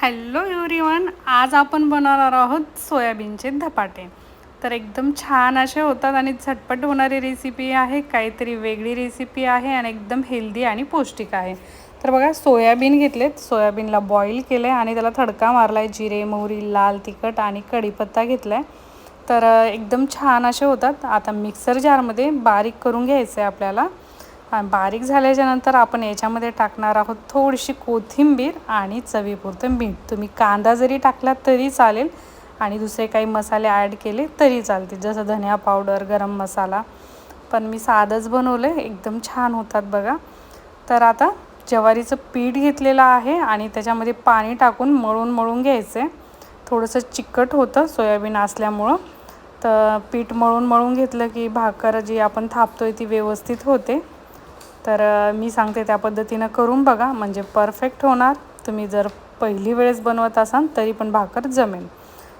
Hello everyone आज आपण बनवणार आहोत सोयाबीनचे धपाटे. तर एकदम छान असे होतात आणि झटपट होणारी रेसिपी आहे काहीतरी वेगळी रेसिपी आहे आणि एकदम हेल्दी आणि पौष्टिक आहे. तर बघा सोयाबीन घेतलेत. सोयाबीनला बॉईल केलं आहे आणि त्याला थडका मारला आहे जिरे मोहरी लाल तिखट आणि कढीपत्ता घेतला आहे तर एकदम छान असे होतात. आता मिक्सर जारमध्ये बारीक करून घ्यायचं आहे आपल्याला. बारीक झाल्याच्यानंतर आपण याच्यामध्ये टाकणार आहोत थोडीशी कोथिंबीर आणि चवीपुरतं मीठ. तुम्ही कांदा जरी टाकला तरी चालेल आणि दुसरे काही मसाले ॲड केले तरी चालतील जसं धनिया पावडर गरम मसाला. पण मी साधंच बनवलं आहे एकदम छान होतात बघा. तर आता ज्वारीचं पीठ घेतलेलं आहे आणि त्याच्यामध्ये पाणी टाकून मळून मळून घ्यायचं आहे थोडंसं चिकट होतं सोयाबीन असल्यामुळं. तर पीठ मळून मळून घेतलं की भाकर जी आपण थापतोय ती व्यवस्थित होते. तर मी सांगते त्या पद्धतीनं करून बघा. म्हणजे परफेक्ट होणार. तुम्ही जर पहिली वेळेस बनवत असाल तरी पण भाकर जमेल.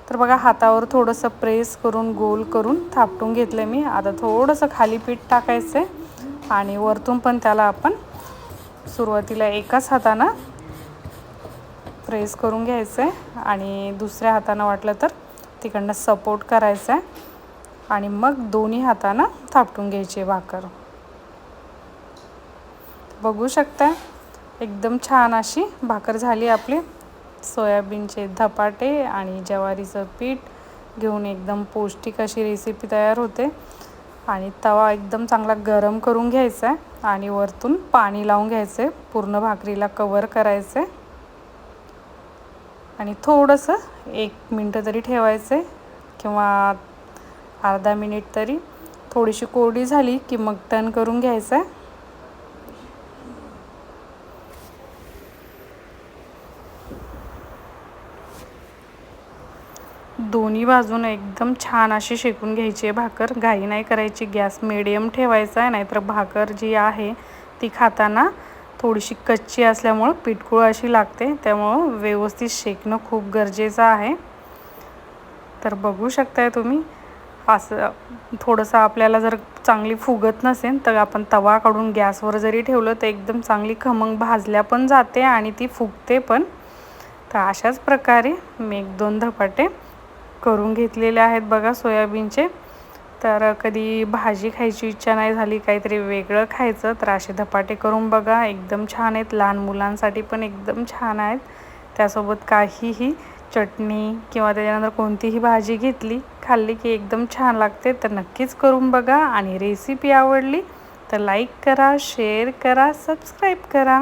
तर बघा हातावर थोडंसं प्रेस करून गोल करून थापटून घेतलं मी. आता थोडंसं खाली पीठ टाकायचं आणि वरतून पण त्याला आपण सुरुवातीला एकाच हातानं प्रेस करून घ्यायचं आहे आणि दुसऱ्या हातानं वाटलं तर तिकडनं सपोर्ट करायचं आहे आणि मग दोन्ही हातानं थापटून घ्यायची भाकर. बघू शकता एकदम छान अशी भाकर झाली आपली. सोयाबीनचे धपाटे आणि ज्वारीचं पीठ घेऊन एकदम पौष्टिक अशी रेसिपी तयार होते. आणि तवा एकदम चांगला गरम करून घ्यायचा आहे आणि वरतून पाणी लावून घ्यायचं आहे. पूर्ण भाकरीला कवर करायचं आहे. आणि थोडंसं एक मिनटं तरी ठेवायचं आहे किंवा अर्धा मिनिट तरी. थोडीशी कोरडी झाली की मग टन करून घ्यायचं आहे. दोन्ही बाजून एकदम छान अशी शेकून घ्यायची आहे भाकर. घाई नाही करायची गॅस मिडियम ठेवायचा आहे नाहीतर भाकर जी आहे ती खाताना थोडीशी कच्ची असल्यामुळं पिटकुळ अशी लागते. त्यामुळं व्यवस्थित शेकणं खूप गरजेचं आहे. तर बघू शकताय तुम्ही असं थोडंसं आपल्याला जर चांगली फुगत नसेल तर आपण तवा काढून गॅसवर जरी ठेवलं तर एकदम चांगली खमंग भाजल्या पण जाते आणि ती फुगते पण. तर अशाच प्रकारे मी एक दोन धपाटे करून घेतलेले आहेत बघा सोयाबीनचे. तर कधी भाजी खायची इच्छा नाही झाली काहीतरी वेगळं खायचं तर असे धपाटे करून बघा. एकदम छान आहेत. लहान मुलांसाठी पण एकदम छान आहेत. त्यासोबत काहीही चटणी किंवा त्याच्यानंतर कोणतीही भाजी घेतली खाल्ली की एकदम छान लागते तर नक्कीच करून बघा. आणि रेसिपी आवडली तर लाईक करा शेअर करा सबस्क्राईब करा.